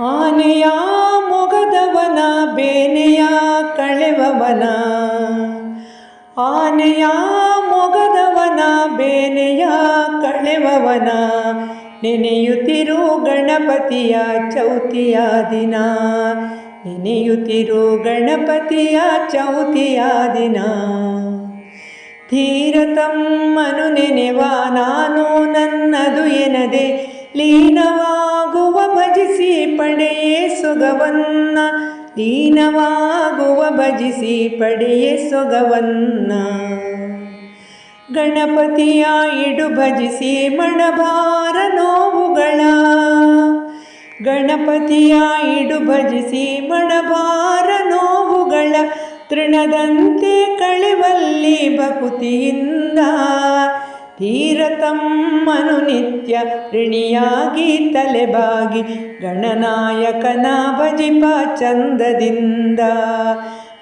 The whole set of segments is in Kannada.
ಆನೆಯ ಮೊಗದವನ, ಬೇನೆಯ ಕಳೆವವನ. ಆನೆಯ ಮೊಗದವನ, ಬೇನೆಯ ಕಳೆವವನ. ನೆನೆಯುತ್ತಿರು ಗಣಪತಿಯ ಚೌತಿಯ ದಿನ. ನೆನೆಯುತ್ತಿರು ಗಣಪತಿಯ ಚೌತಿಯ ದಿನ. ಧೀರತಮ್ಮನು ನೆನೆವ, ನಾನು ನನ್ನದು ಎನದೆ ಲೀನವ ಪಡೆಯೇ ಸೊಗವನ್ನ ಲೀನವಾಗುವ ಭಜಿಸಿ ಪಡೆಯೇ ಸೊಗವನ್ನ. ಗಣಪತಿಯ ಇಡು ಭಜಿಸಿ ಮಣಭಾರ ನೋವುಗಳ, ಗಣಪತಿಯ ಇಡು ಭಜಿಸಿ ಮಣಭಾರ ನೋವುಗಳ, ತೃಣದಂತೆ ಕಳೆವಲ್ಲಿ ಭಕುತಿಯಿಂದ. ಧೀರತಮ್ಮನು ನಿತ್ಯ ಋಣಿಯಾಗಿ ತಲೆಬಾಗಿ ಗಣನಾಯಕನ ಭಜಿಪ ಚಂದದಿಂದ.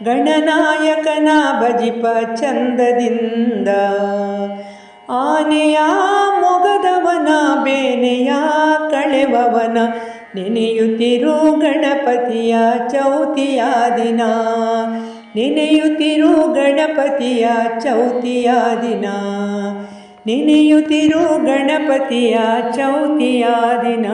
ಗಣನಾಯಕನ ಭಜಿಪ ಚಂದದಿಂದ. ಆನೆಯ ಮೊಗದವನ ಬೇನೆಯ ಕಳೆವವನ ನೆನೆಯುತ್ತಿರು ಗಣಪತಿಯ ಚೌತಿಯ ದಿನ. ನೆನೆಯುತ್ತಿರು ಗಣಪತಿಯ ಚೌತಿಯ ದಿನ. ನೆನೆಯುತ್ತಿರು ಗಣಪತಿಯ ಚೌತಿಯ ದಿನ